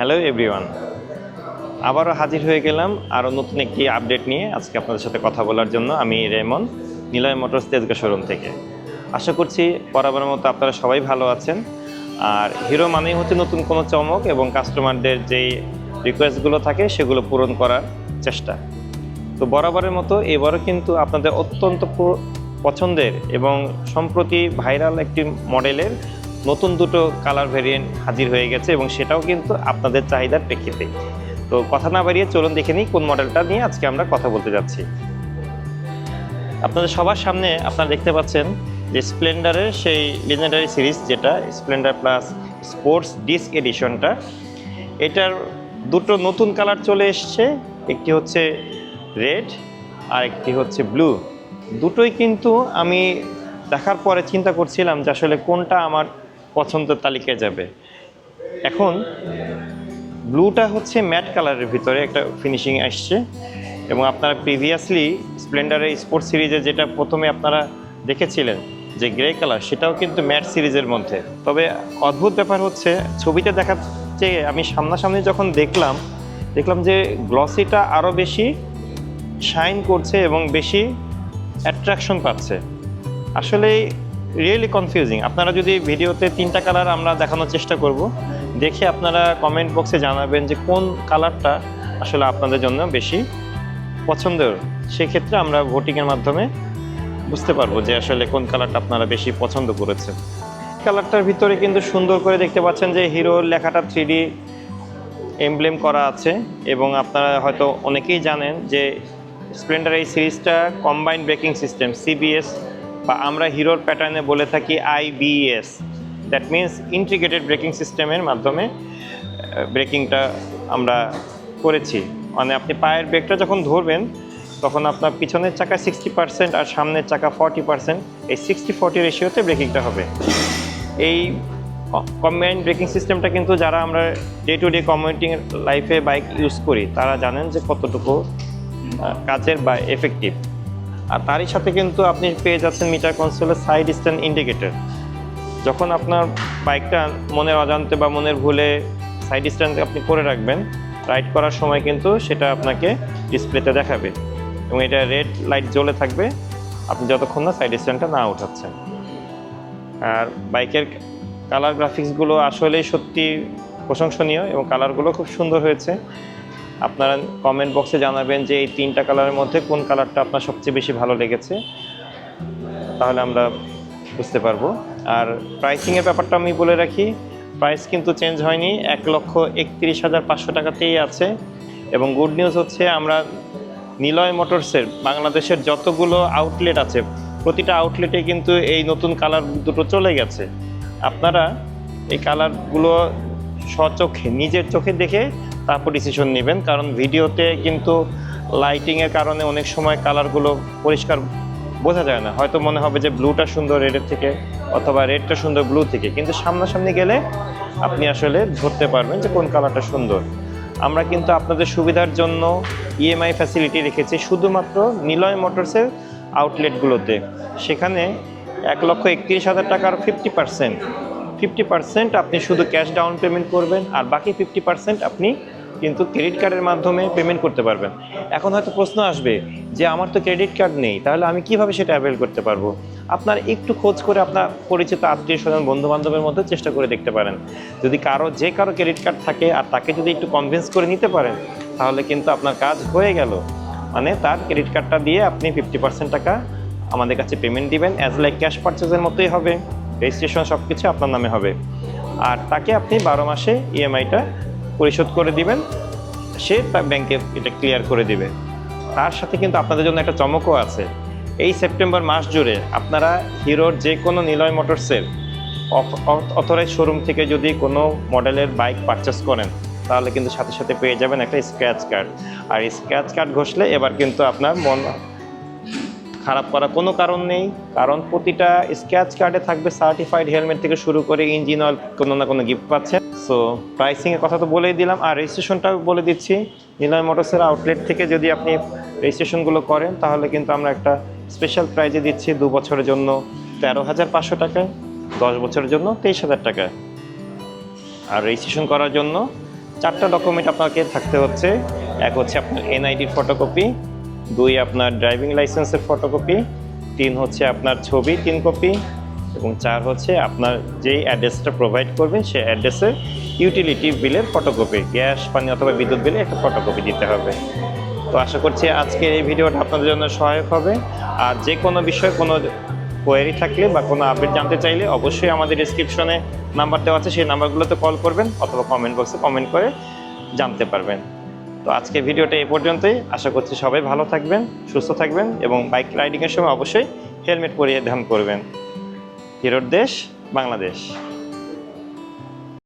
Hello everyone আবারও হাজির হয়ে গেলাম আরও নতুন একটি আপডেট নিয়ে। আজকে আপনাদের সাথে কথা বলার জন্য আমি রেমন, নিলয় মোটরস তেজগা শোরুম থেকে। আশা করছি বরাবরের মতো আপনারা সবাই ভালো আছেন। আর হিরো মানেই হচ্ছে নতুন কোনো চমক এবং কাস্টমারদের যেই রিকোয়েস্টগুলো থাকে সেগুলো পূরণ করার চেষ্টা। তো বরাবরের মতো এবারও কিন্তু আপনাদের অত্যন্ত পছন্দের এবং সম্প্রতি ভাইরাল একটি মডেলের নতুন দুটো কালার ভেরিয়েন্ট হাজির হয়ে গেছে এবং সেটাও কিন্তু আপনাদের চাহিদার প্রেক্ষিতে। তো কথা না বাড়িয়ে চলুন দেখে নিই কোন মডেলটা নিয়ে আজকে আমরা কথা বলতে যাচ্ছি। আপনাদের সবার সামনে আপনারা দেখতে পাচ্ছেন যে স্প্লেন্ডারের সেই লিজেন্ডারি সিরিজ যেটা স্প্লেন্ডার প্লাস স্পোর্টস ডিস্ক এডিশনটা এটার দুটো নতুন কালার চলে এসছে, একটি হচ্ছে রেড আর একটি হচ্ছে ব্লু দুটোই কিন্তু আমি দেখার পরে চিন্তা করছিলাম যে আসলে কোনটা আমার পছন্দের তালিকায় যাবে। এখন ব্লুটা হচ্ছে ম্যাট কালারের ভিতরে একটা ফিনিশিং আসছে এবং আপনারা প্রিভিয়াসলি স্প্লেন্ডারের স্পোর্টস সিরিজে যেটা প্রথমে আপনারা দেখেছিলেন যে গ্রে কালার সেটাও কিন্তু ম্যাট সিরিজের মধ্যে। তবে অদ্ভুত ব্যাপার হচ্ছে ছবিতে দেখার চেয়ে আমি সামনাসামনি যখন দেখলাম দেখলাম যে গ্লসিটা আরও বেশি শাইন করছে এবং বেশি অ্যাট্রাকশন পাচ্ছে। আসলে রিয়েলি কনফিউজিং আপনারা যদি ভিডিওতে তিনটা কালার আমরা দেখানোর চেষ্টা করব, দেখে আপনারা কমেন্ট বক্সে জানাবেন যে কোন কালারটা আসলে আপনাদের জন্য বেশি পছন্দের। সেক্ষেত্রে আমরা ভোটিংয়ের মাধ্যমে বুঝতে পারব যে আসলে কোন কালারটা আপনারা বেশি পছন্দ করেছেন। কালারটার ভিতরে কিন্তু সুন্দর করে দেখতে পাচ্ছেন যে হিরোর লেখাটা থ্রি এমব্লেম করা আছে এবং আপনারা হয়তো অনেকেই জানেন যে স্প্লেন্ডার এই সিরিজটা কম্বাইন্ড ব্রেকিং সিস্টেম সিবিএস বা আমরা হিরোর প্যাটার্নে বলে থাকি IBS that means integrated braking সিস্টেমের মাধ্যমে ব্রেকিংটা আমরা করেছি। মানে আপনি পায়ের ব্রেকটা যখন ধরবেন, তখন আপনার পিছনের চাকা সিক্সটি পার্সেন্ট আর সামনের চাকা ফর্টি পার্সেন্ট এই সিক্সটি ফর্টি রেশিওতে ব্রেকিংটা হবে। এই কম্বাইন্ড ব্রেকিং সিস্টেমটা কিন্তু যারা আমরা ডে টু ডে কমিউটিং লাইফে বাইক ইউজ করি, তারা জানেন যে কতটুকু কাজের বা এফেক্টিভ আর তারই সাথে কিন্তু আপনি পেয়ে যাচ্ছেন মিটার কনসোলের সাইড স্ট্যান্ড ইন্ডিকেটর যখন আপনার বাইকটা মনের অজান্তে বা মনের ভুলে সাইড স্ট্যান্ড আপনি করে রাখবেন, রাইড করার সময় কিন্তু সেটা আপনাকে ডিসপ্লেতে দেখাবে এবং এটা রেড লাইট জ্বলে থাকবে, আপনি যতক্ষণ না সাইড স্ট্যান্ডটা না উঠাচ্ছেন। আর বাইকের কালার গ্রাফিক্সগুলো আসলেই সত্যি প্রশংসনীয় এবং কালারগুলো খুব সুন্দর হয়েছে। আপনারা কমেন্ট বক্সে জানাবেন যে এই তিনটা কালারের মধ্যে কোন কালারটা আপনার সবচেয়ে বেশি ভালো লেগেছে। তাহলে আমরা বুঝতে পারব। আর প্রাইসিংয়ের ব্যাপারটা আমি বলে রাখি প্রাইস কিন্তু চেঞ্জ হয়নি। এক লক্ষ একত্রিশ হাজার পাঁচশো টাকাতেই আছে। এবং গুড নিউজ হচ্ছে আমরা নিলয় মোটরসের বাংলাদেশের যতগুলো আউটলেট আছে, প্রতিটা আউটলেটে কিন্তু এই নতুন কালার দুটো চলে গেছে। আপনারা এই কালারগুলো স্বচোখে, নিজের চোখে দেখে তারপর ডিসিশন নেবেন, কারণ ভিডিওতে কিন্তু লাইটিংয়ের কারণে অনেক সময় কালারগুলো পরিষ্কার বোঝা যায় না। হয়তো মনে হবে যে ব্লুটা সুন্দর রেডের থেকে অথবা রেডটা সুন্দর ব্লু থেকে, কিন্তু সামনাসামনি গেলে আপনি আসলে ধরতে পারবেন যে কোন কালারটা সুন্দর। আমরা কিন্তু আপনাদের সুবিধার জন্য ইএমআই ফ্যাসিলিটি রেখেছি শুধুমাত্র নিলয় মোটরসের আউটলেটগুলোতে সেখানে এক লক্ষ একত্রিশ হাজার টাকার ফিফটি পার্সেন্ট ফিফটি পার্সেন্ট আপনি শুধু ক্যাশ ডাউন পেমেন্ট করবেন আর বাকি ফিফটি পার্সেন্ট আপনি কিন্তু ক্রেডিট কার্ডের মাধ্যমে পেমেন্ট করতে পারবেন। এখন হয়তো প্রশ্ন আসবে যে আমার তো ক্রেডিট কার্ড নেই, তাহলে আমি কীভাবে সেটা অ্যাভেল করতে পারব? আপনার একটু খোঁজ করে আপনার পরিচিত আত্মীয় স্বজন বন্ধু বান্ধবের মধ্যে চেষ্টা করে দেখতে পারেন। যদি কারও, যে কারও ক্রেডিট কার্ড থাকে আর তাকে যদি একটু কনভিন্স করে নিতে পারেন, তাহলে কিন্তু আপনার কাজ হয়ে গেল। মানে তার ক্রেডিট কার্ডটা দিয়ে আপনি ফিফটি পার্সেন্ট টাকা আমাদের কাছে পেমেন্ট দিবেন অ্যাজ লাইক ক্যাশ পারচেজের মতোই হবে। রেজিস্ট্রেশন সব কিছু আপনার নামে হবে। আর তাকে আপনি বারো মাসে ইএমআইটা পরিশোধ করে দিবেন, সে ব্যাংকে এটা ক্লিয়ার করে দিবে। তার সাথে কিন্তু আপনাদের জন্য একটা চমকও আছে। এই সেপ্টেম্বর মাস জুড়ে আপনারা হিরোর যে কোনো নিলয় মোটরসের অথরাইজ শোরুম থেকে যদি কোনো মডেলের বাইক পারচেস করেন, তাহলে কিন্তু সাথে সাথে পেয়ে যাবেন একটা স্ক্র্যাচ কার্ড আর স্ক্র্যাচ কার্ড ঘষলে এবার কিন্তু আপনার মন খারাপ করার কোনো কারণ নেই। কারণ প্রতিটা স্ক্র্যাচ কার্ডে থাকবে সার্টিফাইড হেলমেট থেকে শুরু করে ইঞ্জিন অয়েল কোনো না কোনো গিফট পাচ্ছেন সো প্রাইসিংয়ের কথা তো বলেই দিলাম। আর রেজিস্ট্রেশনটাও বলে দিচ্ছি। নিলয় মোটরসের আউটলেট থেকে যদি আপনি রেজিস্ট্রেশনগুলো করেন, তাহলে কিন্তু আমরা একটা স্পেশাল প্রাইজে দিচ্ছি দু বছরের জন্য তেরো হাজার পাঁচশো টাকায়, দশ বছরের জন্য তেইশ হাজার টাকায়। আর রেজিস্ট্রেশন করার জন্য চারটা ডকুমেন্ট আপনাকে থাকতে হচ্ছে। এক হচ্ছে আপনার এনআইডির ফটোকপি দুই, আপনার ড্রাইভিং লাইসেন্সের ফটোকপি তিন হচ্ছে আপনার ছবি, তিন কপি এবং চার হচ্ছে আপনার যেই অ্যাড্রেসটা প্রোভাইড করবেন সেই অ্যাড্রেসের ইউটিলিটি বিলের ফটোকপি গ্যাস পানি অথবা বিদ্যুৎ বিলে একটা ফটোকপি দিতে হবে। তো আশা করছি আজকের এই ভিডিওটা আপনাদের জন্য সহায়ক হবে। আর যে কোনো বিষয়ে কোনো কোয়েরি থাকলে বা কোনো আপডেট জানতে চাইলে অবশ্যই আমাদের ডিসক্রিপশনে নাম্বার দেওয়া আছে, সেই নাম্বারগুলোতে কল করবেন অথবা কমেন্ট বক্সে কমেন্ট করে জানতে পারবেন। তো আজকে ভিডিওটা এ পর্যন্তই। আশা করছি সবাই ভালো থাকবেন, সুস্থ থাকবেন এবং বাইক রাইডিংয়ের সময় অবশ্যই হেলমেট পরিয়ে ধ্যান করবেন। হিরোর দেশ, বাংলাদেশ।